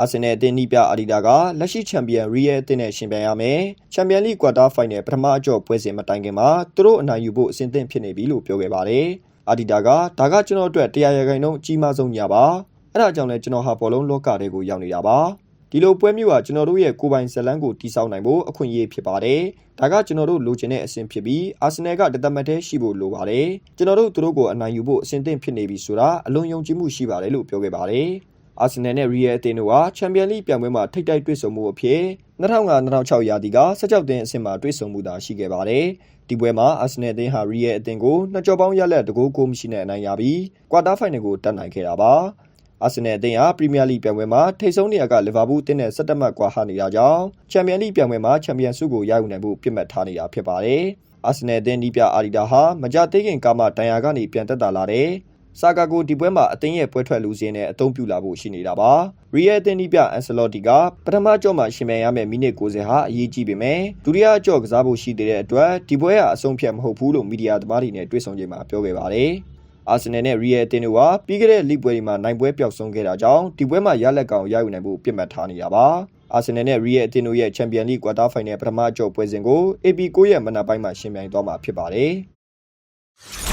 အာဆင်နယ်အသင်းနီးပြအာဒီတာကလက်ရှိချန်ပီယံရီယယ်အသင်းနဲ့ရှင်ပြိုင်ရမယ်။ချန်ပီယံလိကွာတာဖိုင်နယ်ပထမအကျော့ပွဲစဉ်မတိုင်ခင်မှာသူတို့အနိုင်ယူဖို့အဆင်သင့်ဖြစ်နေပြီလို့ပြောခဲ့ပါတယ်။အာဒီတာကဒါကကျွန်တော်အတွက်တရားရဂိုင်နှုန်းအကြီးမားဆုံးညပါ။အဲ့ဒါကြောင့်လည်းကျွန်တော်ဟာဘောလုံးလောကတွေကိုရောက်နေတာပါ။ဒီလိုပွဲမျိုးကကျွန်တော်တို့ရဲ့ကိုယ်ပိုင်ဇလန်းကိုတိစောက်နိုင်ဖို့အခွင့်အရေးဖြစ်ပါတယ်။ဒါကကျွန်တော်တို့လိုချင်တဲ့အဆင့်ဖြစ်ပြီးအာဆင်နယ်ကတသက်မတ်သေးရှိဖို့လိုပါတယ်။ကျွန်တော်တို့သူတို့ကိုအနိုင်ယူဖို့အဆင်သင့်ဖြစ်နေပြီဆိုတာအလွန်ယုံကြည်မှုရှိပါတယ်လို့ပြောခဲ့ပါတယ်။ အာဆင်နယ်နဲ့ရီယယ်အသင်းတို့ဟာချန်ပီယံလိပြိုင်ပွဲမှာထိပ်တိုက်တွေ့ဆုံမှုအဖြစ်2005-2006ရာသီက16တင်းအဆင့်မှာတွေ့ဆုံမှုသာရှိခဲ့ပါတယ်။ဒီပွဲမှာအာဆင်နယ်အသင်းဟာရီယယ်အသင်းကိုနှစ်ကြော်ပေါင်းရလက်တကိုးကိုမရှိနဲ့အနိုင်ရပြီးကွာတာဖိုင်နယ်ကိုတက်နိုင်ခဲ့တာပါ။အာဆင်နယ်အသင်းဟာပရီးမီးယားလိပြိုင်ပွဲမှာထိပ်ဆုံးနေရာကလီဗာပူးအသင်းနဲ့17မှတ်ကွာဟနေတာကြောင့်ချန်ပီယံလိပြိုင်ပွဲမှာချန်ပီယံဆုကိုရယူနိုင်ဖို့ပြစ်မှတ်ထားနေတာဖြစ်ပါတယ်။အာဆင်နယ်အသင်းနီးပြအာရီတာဟာမကြသေးခင်ကာမဒဏ်ရာကနေပြန်တက်လာတဲ့ စာကာကိုဒီပွဲမှာအသင်းရဲ့ပွဲထွက်လူစင်းနဲ့အသုံးပြုလာဖို့ရှိနေတာပါ။ရီယယ်အသင်းနီးပြအန်ဆလော်တီကပထမကြော့မှာရှင်မြန်ရမယ့်မိနစ်90ဟာအရေးကြီးပေမဲ့ဒုတိယကြော့ကစားဖို့ရှိသေးတဲ့အတွက်ဒီပွဲဟာအဆုံးဖြတ်မဟုတ်ဘူးလို့မီဒီယာသမားတွေနဲ့တွေ့ဆုံချိန်မှာပြောခဲ့ပါတယ်။အာဆင်နယ်နဲ့ရီယယ်အသင်းတို့ကပြီးခဲ့တဲ့လိပွဲတွေမှာနိုင်ပွဲပျောက်ဆုံးခဲ့တာကြောင့်ဒီပွဲမှာရလက်ကောင်ရယူနိုင်ဖို့ပြစ်မှတ်ထားနေတာပါ။အာဆင်နယ်နဲ့ရီယယ်အသင်းတို့ရဲ့ချန်ပီယံလိကွာတာဖိုင်နယ်ပထမကြော့ပွဲစဉ်ကို AP9 ရဲ့မနက်ပိုင်းမှာရှင်ပြိုင်သွားမှာဖြစ်ပါတယ်။